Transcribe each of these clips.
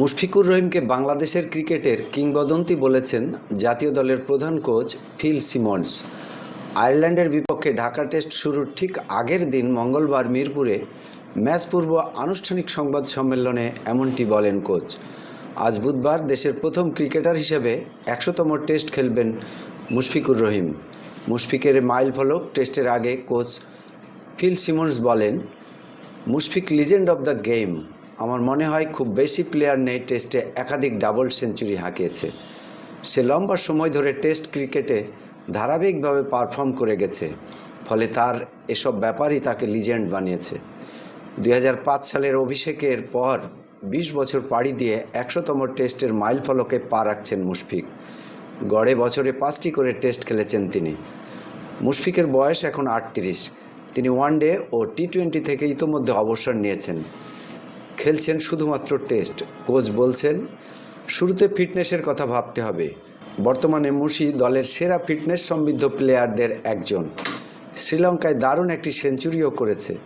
মুশফিকুর রহিমকে বাংলাদেশের ক্রিকেটের কিংবদন্তি বলেছেন জাতীয় দলের প্রধান কোচ ফিল সিমন্স। আয়ারল্যান্ডের বিপক্ষে ঢাকা টেস্ট শুরুর ঠিক আগের দিন মঙ্গলবার মিরপুরে ম্যাচ পূর্ব আনুষ্ঠানিক সংবাদ সম্মেলনে এমনটি বলেন কোচ। আজ বুধবার দেশের প্রথম ক্রিকেটার হিসেবে একশোতম টেস্ট খেলবেন মুশফিকুর রহিম। মুশফিকের মাইল ফলক টেস্টের আগে কোচ ফিল সিমন্স বলেন, Mushfiq legend of the game. আমার মনে হয় খুব বেশি প্লেয়ার নেই টেস্টে একাধিক ডাবল সেঞ্চুরি হাঁকিয়েছে। সে লম্বা সময় ধরে টেস্ট ক্রিকেটে ধারাবাহিকভাবে পারফর্ম করে গেছে, ফলে তার এসব ব্যাপারই তাকে লিজেন্ড বানিয়েছে। দুই হাজার পাঁচ সালের অভিষেকের পর বিশ বছর পাড়ি দিয়ে একশোতম টেস্টের মাইল ফলকে পা রাখছেন মুশফিক। গড়ে বছরে পাঁচটি করে টেস্ট খেলেছেন তিনি। মুশফিকের বয়স এখন আটত্রিশ। তিনি ওয়ানডে ও টি টোয়েন্টি থেকে ইতোমধ্যে অবসর নিয়েছেন। খেলছেন শুধুমাত্র টেস্ট। কোচ বলছেন, শুরুতে ফিটনেসের কথা ভাবতে হবে। বর্তমানে মুশি দলের সেরা ফিটনেস সমৃদ্ধ প্লেয়ারদের একজন। শ্রীলঙ্কায় দারুণ একটি সেঞ্চুরিও করেছে।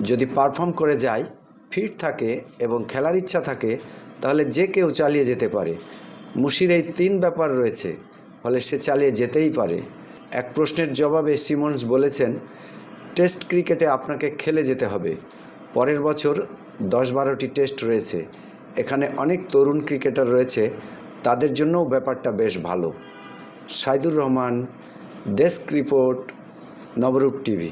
যদি পারফর্ম করে যায়, ফিট থাকে এবং খেলার ইচ্ছা থাকে, তাহলে যে কেউ চালিয়ে যেতে পারে। মুশির এই তিন ব্যাপার রয়েছে, ফলে সে চালিয়ে যেতেই পারে। এক প্রশ্নের জবাবে সিমন্স বলেছেন, টেস্ট ক্রিকেটে আপনাকে খেলে যেতে হবে। পরের বছর দশ বারোটি টেস্ট রয়েছে। এখানে অনেক তরুণ ক্রিকেটার রয়েছে। তাদের জন্যও ব্যাপারটা বেশ ভালো। Saidur Rahman, desk report, Nabarup TV.